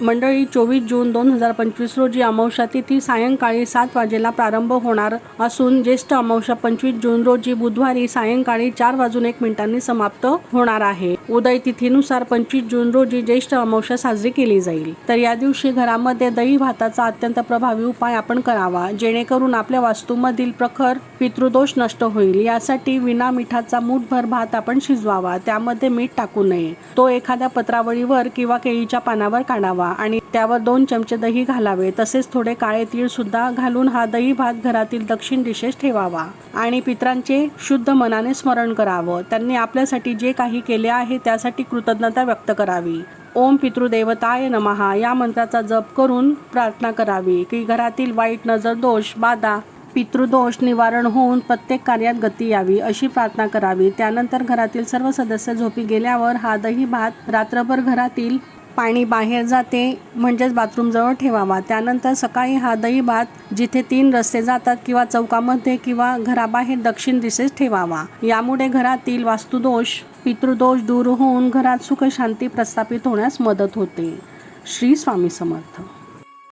मंडळी चोवीस जून दोन हजार पंचवीस रोजी अमावस्या तिथी सायंकाळी सात वाजेला प्रारंभ होणार असून ज्येष्ठ अमावस्या पंचवीस जून रोजी बुधवारी सायंकाळी चार वाजून एक मिनिटांनी समाप्त होणार आहे. उदय तिथीनुसार पंचवीस जून रोजी ज्येष्ठ अमावस्या साजरी केली जाईल. तर या दिवशी घरामध्ये दही भाताचा अत्यंत प्रभावी उपाय आपण करावा. जेणेकरून आपल्या वास्तूमधील प्रखर पितृदोष नष्ट होईल. यासाठी विना मिठाचा मूठभर भात आपण शिजवावा. त्यामध्ये मीठ टाकू नये. तो एखाद्या पत्रावळीवर किंवा केळीच्या पानावर काढावा. आणि त्यावर दोन चमचे दही घालावे. तसेच थोडे काळे तीळ सुद्धा घालून हा दही भात घरातील दक्षिण दिशेस ठेवावा. आणि पित्रांचे शुद्ध मनाने स्मरण करावं. त्यांनी आपल्यासाठी जे काही केले आहे त्यासाठी कृतज्ञता व्यक्त करावी. ओम पितृदेवताय नमहा या मंत्राचा जप करून प्रार्थना करावी की घरातील वाईट नजर दोष बाधा पितृदोष निवारण होऊन प्रत्येक कार्यात गती यावी अशी प्रार्थना करावी. त्यानंतर घरातील सर्व सदस्य झोपी गेल्यावर हा दही भात रात्रभर घरातील पाणी बाहेर जाते म्हणजेच बाथरूमजवळ ठेवावा. त्यानंतर सकाळी हा दही भात जिथे तीन रस्ते जातात किंवा चौकामध्ये किंवा घराबाहेर दक्षिण दिशेस ठेवावा. यामुळे घरातील वास्तुदोष पितृदोष दूर होऊन घरात सुख शांती प्रस्थापित होण्यास मदत होते. श्री स्वामी समर्थ.